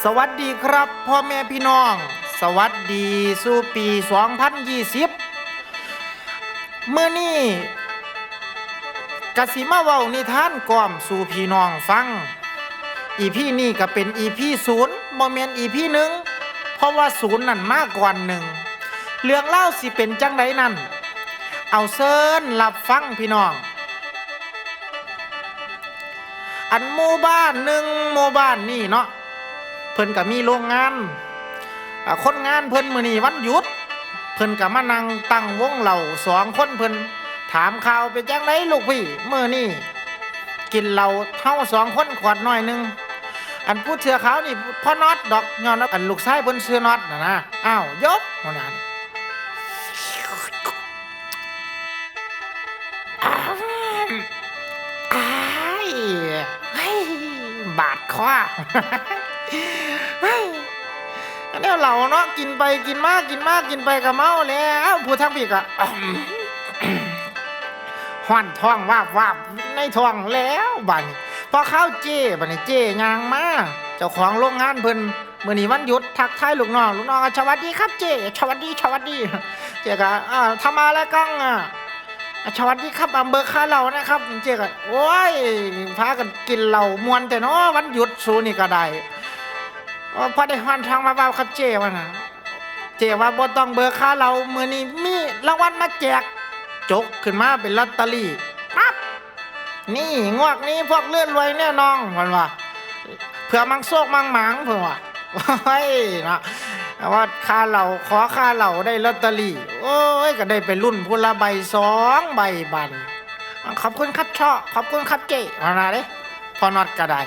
สวัสดีครับพ่อแม่พี่น้อง สวัสดีสู่ปี 2020เมื่อนี้กสิมาเว้านิทานก่อมสู่พี่น้องฟัง อีพี่นี่ก็เป็นอีพี่ศูนย์โมเมนอีพี่หนึ่งเพราะว่าศูนย์นั่นมากกว่าหนึ่งเรื่องเล่าสิเป็นจังไดนั่น เอาเซินรับฟังพี่น้อง อันหมู่บ้านหนึ่งหมู่บ้านนี่เนาะ เพิ่นก็มีโรงงานคนงานเพิ่นมื้อนี้วันหยุด เพิ่นก็มานั่งตั้งวงเหล่าสองคนเพิ่นถามข่าวเป็นจังไดลูกพี่มื้อนี้กินเหล้าเฮาสองคนขวดน้อยหนึงอันพูดเถื่อเขานี่พ่อน็อตดอกย้อนอันลูกชายเพิ่นชื่อน็อตนะนะอ้าวยกว่านั้นอ้าวอ้เฮ้ยบาดคอ เฮ้ยอันนี้เหล่าเนาะกินไปกินมากกินมากกินไปก็เมาแล้วผู้ทั้งพี่ก็ห้อนท้องวาบวาบในท้องแล้วบัดนี้พอเข้าเจ้บัดนี้เจ้ยางมาเจ้าของโรงงานเพิ่นมื้อนี้วันหยุดทักทายลูกน้องลูกน้องสวัสดีครับเจ้สวัสดีสวัสดีเจ้ก็อ่าทำอะไรกังอะสวัสดีครับอำเภอคาเหล่านะครับเจ้ก็โอ้ยพากันกินเหล้ามวนแต่เนาะวันหยุดสูนี่ก็ได้ อ๋อพอได้ฮอนทางมาเบาครับเจว่านะเจว่าบ่ต้องเบอร์ค่าเรามือนี้มีรางวัลมาแจก จกขึ้นมาเป็นลอตเตอรี่ปั๊บนี่งวกนี้พวกเลื่อนรวยแน่นอนเพิ่นว่าเผื่อมังโซกมังหมางเพิ่นว่าเฮ้ยนะว่าค่าเราขอค่าเราได้ลอตเตอรี่ โอ้ยก็ได้ไปรุ่นพุละใบสองใบบันขอบคุณครับช่อขอบคุณครับเจว่านะเด้พอนอดก็ได้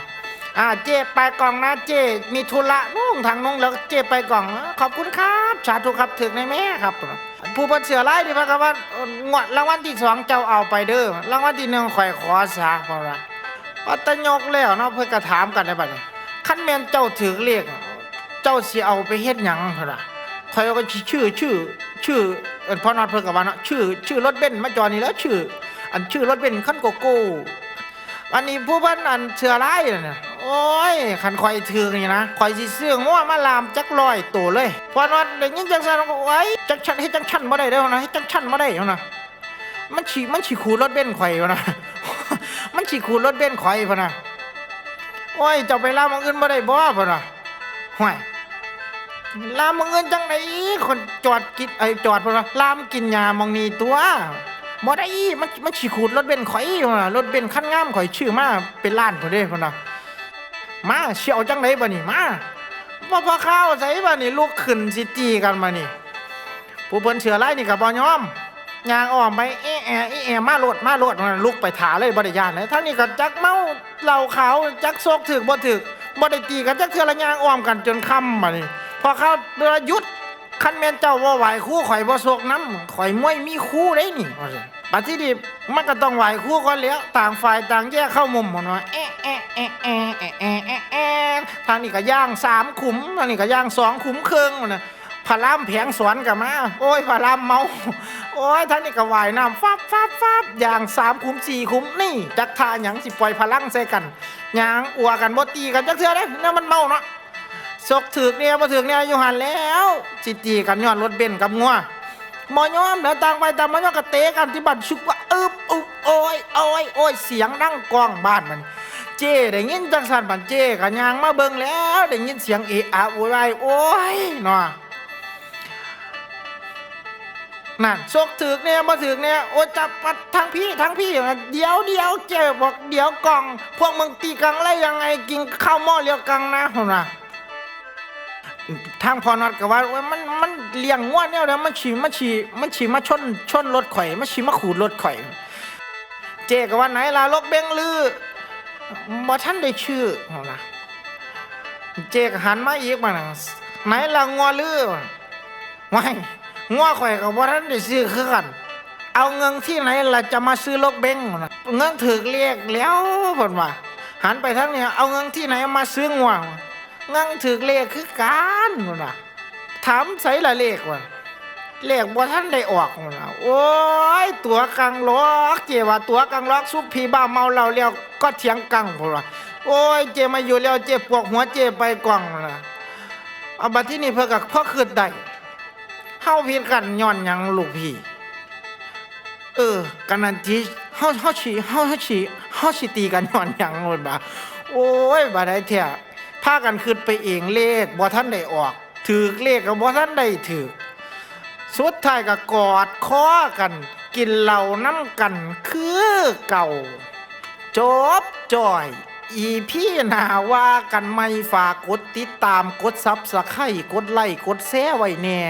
อ่าเจไปกล่องนะเจมีธุระนุ่งทางนุ่งแล้วเจไปกล่อง ขอบคุณครับสาธุครับถึงในแม่ครับ ผู้บัญเสือไล่ดีพะครับว่างวดรางวัลที่สองเจ้าเอาไปเด้อรางวัลที่หนึ่งข่อยขอซะเพราะว่าว่าแตะยกแล้วเนาะเพื่อนก็ถามกันได้บัดนี้ขั้นแม่นเจ้าถือเลขเจ้าสิเอาไปเฮ็ดหยังเพิ่นว่าข่อยก็ชื่อชื่อ ชื่ออันพ่อนอดเพิ่นก็ว่าเนาะชื่อ ชื่อรถเบนซ์มาจอนี่แล้วชื่อ อันชื่อรถเบนซ์คันโกโก้วันนี้ผู้พันอันเชื่อร้ายน่เนี่ย โอ้ยขันคอยถือนี่นะคอยสิซื้องัวมาลามจักลอยตัวเลยพอนวันเด็กยินจังสันก็ไว้ยจักชันให้จังชันมาได้เด้อนะให้จังชันมาได้เด้อนะมันฉีมันฉีขูรถเบนซ์ข่อยวะนะมันฉีขูรถเบนซ์ข่อยพะนะโอ้ยเจ้าไปลามองอื่นมาได้บ่พะนะห่วยลามองอื่นจังไหนคนจอดกินไอ้จอดพะนะลามกินยามองนี่ตัวบ่ได้มันมันฉีขูดรถเบนซ์ข่อยพุ่นน่ะรถเบนซ์คันงามข่อยชื่อมาเป็นล้านพุ่นเด้พุ่นน่ะ มาเชี่ยวจังไดบ่นี่มาบ่พอข้าวใส่บ่นี่ลูกขึ้นสิตีกันมานี่ผู้เพิ่นเชื่อไรนี่ก็บ่ยอมย่างอ้อมไปแอะแอะแอะแอะมาโลดมาโลดมันลุกไปถาเลยบ่ได้ย่านเลยทั้งนี้ก็จักเมาเหล้าขาวจักโซกถึกบ่ถึกบ่ได้ตีกันจักเทื่อละย่างอ้อมกันจนค่ำมานี่พอเขาเวลาหยุดคันแม่นเจ้าว่ไหวคู่ข่อยบ่สวกน้ำข่อยมวยมีคู่ได้นี่ว่าซั่น ปัจจุบันมันก็ต้องไหวคู่ก่อนแล้วต่างฝ่ายต่างแยกเข้ามุมหมดว่าแอะแอะแอะแอะแอะแอะแอะแอะทางนี้ก็ย่างสามขุมทางนี้ก็ย่างสองขุมครึ่งนั่นะพารามแผงสวนกับมา โอ้ยพารามเมา โอ้ยท่างนี้ก็ว่ายน้ำฟับฟับฟับย่างสามขุ้มสี่ขุ้มนี่ จักทาหยังสิปล่อยพลังใส่กันย่างอัวกันบ่ตีกันจักเทื่อเด้เนี่ยมันเมาเนาะสกถึกเนี่ยมาถึกเนี่ยอยู่หันแล้วจิตีกันย้อนรถเบนกับงัว หมอยอมแล้วต่างไปต่างมายอมกระเตะกันที่บ้านชุกว่าอึบอึบโอ้ยโอ้ยโอ้ยเสียงดังกองบ้านมัน เจ้ได้ยินจังสันบันเจ้กันยางมาเบิ่งแล้วได้ยินเสียงเอะอะโวยวายโอ้ยเนาะนั่นสกถึกเนี่ยมาถึกเนี่ยโอ้จับปัดทางพี่ทางพี่เดี๋ยวเดี๋ยวเจ้บอกเดี๋ยวกล่อง พวกมึงตีกังไรยังไงกินข้าวหม้อเลียวกังนะผมนะ ทางพอนอดก็ว่ามันมันเลี้ยงงัวเนี่ยแล้วมันฉีมันฉีมันฉีมาชนชนรถข่อยมันฉีมาขูดรถข่อย เจก็ว่าไหนล่ะลกเบงลือบ่ท่านได้ชื่อเอานะเจก็หันมาอีกมานะไหนล่ะงัวลือว้ายงัวข่อยก็บ่ท่านได้ซื้อคือกันเอาเงินที่ไหนล่ะจะมาซื้อลกเบงเอานะเงินถึกเรียกแล้วเพิ่นว่าหันไปทางนี้เอาเงินที่ไหนมาซื้องัว งังถือเลขคือการนู่นนะถามใส่ละเลขว่ะเลขบ่ท่านได้ออกหมดแล้วโอ้ย ตัวกังล็อกเจว่าตัวกังล็อกซุปพีบ้าเมาเหล้าแล้วก็เถียงกังพุ่นว่าโอ้ยเจมาอยู่แล้วเจปวกหัวเจไปกว่างล่ะเอาบัดที่นี่เพิ่นก็พอคืดได้เฮาผิดกันย้อนยังลูกพี่ เออกันนันที่เฮาเฮาสิเฮาเฮาสิเฮาสิตีกันย้อนยังโลดบ่โอ้ยบ่ได้แท้ พากันคิดไปเองเลขบ่ทันได้ออกถูกเลขก็บ่ทันได้ถูกสุดท้ายก็กอดคอกัน กินเหล้าน้ำกันคือเก่า จบจ่อย อีพี่นาว่ากันไม่ฝากกดติดตามกดซับสไครต์กดไลค์กดแชร์ไว้แน่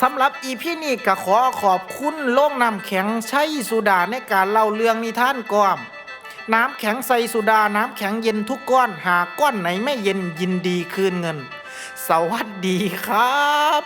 สำหรับอีพี่นี่ก็ขอขอบคุณโล่งน้ำแข็งใช้สุดาในการเล่าเรื่องนิทานก้อม น้ำแข็งใสสุดา น้ำแข็งเย็นทุกก้อน หากก้อนไหนไม่เย็นยินดีคืนเงิน สวัสดีครับ